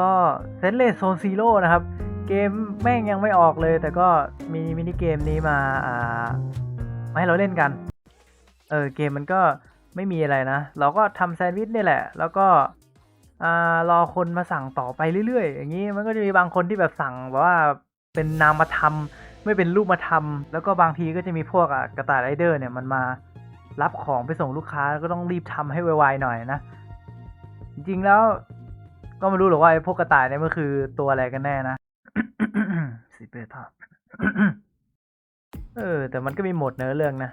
ก็เซนเลสโซนซีโร่นะครับ เกมแม่งยังไม่ออกเลย แต่ก็มีมินิเกมนี้มาอ่ามาให้เราเล่นกัน เออเกมมันก็ไม่มีอะไรนะ เราก็ทำแซนด์วิชนี่แหละ แล้วก็อ่ารอคนมาสั่งต่อไปเรื่อยๆ อย่างนี้มันก็จะมีบางคนที่แบบสั่งแบบว่าเป็นนามธรรมไม่เป็นรูปธรรม แล้วก็บางทีก็จะมีพวกอะกระต่ายไรเดอร์เนี่ยมันมารับของไปส่งลูกค้าก็ต้องรีบทำให้ไวๆหน่อยนะ จริงๆแล้ว ก็ไม่รู้หรอกว่าไอ้พวกกระต่ายเนี่ยมันคือตัวอะไรกันแน่นะสิเปทาเออ แต่มันก็มีหมดเนื้อเรื่องนะ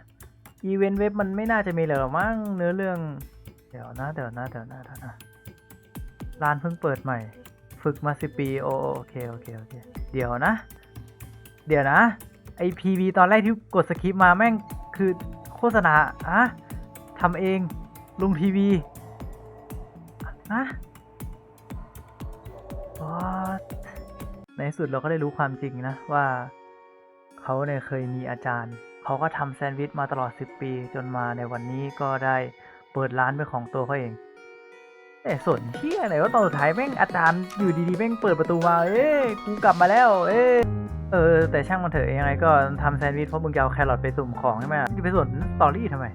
อีเวนต์เว็บมันไม่น่าจะมีเลยหรอกมั้งเนื้อเรื่อง เดี๋ยวนะเดี๋ยวนะเดี๋ยวนะเดี๋ยวนะร้านเพิ่งเปิดใหม่ ฝึกมาสิปีโอโอเคโอเคโอเคเดี๋ยวนะ เดี๋ยวนะไอพีวีตอนแรกที่กดสคริปต์มาแม่งคือโฆษณาอะทำเองลงทีวีอะ ในสุดเราก็ได้รู้ความจริงนะว่าเขาเนี่ยเคยมีอาจารย์ เขาก็ทำแซนด์วิชมาตลอด 10 ปี จนมาในวันนี้ก็ได้เปิดร้านเป็นของตัวเขาเองแต่ส่วนเที่ยไหนว่าตอนสุดท้ายแม่งอาจารย์อยู่ดีๆแม่งเปิดประตูมา เอ้ยกูกลับมาแล้ว เอ้ยเออแต่ช่างมันเถอะยังไงก็ทำแซนด์วิชเพราะมึงจะเอาแครอทไปสุ่มของใช่ไหมจะไปส่วนสตอรี่ทำไม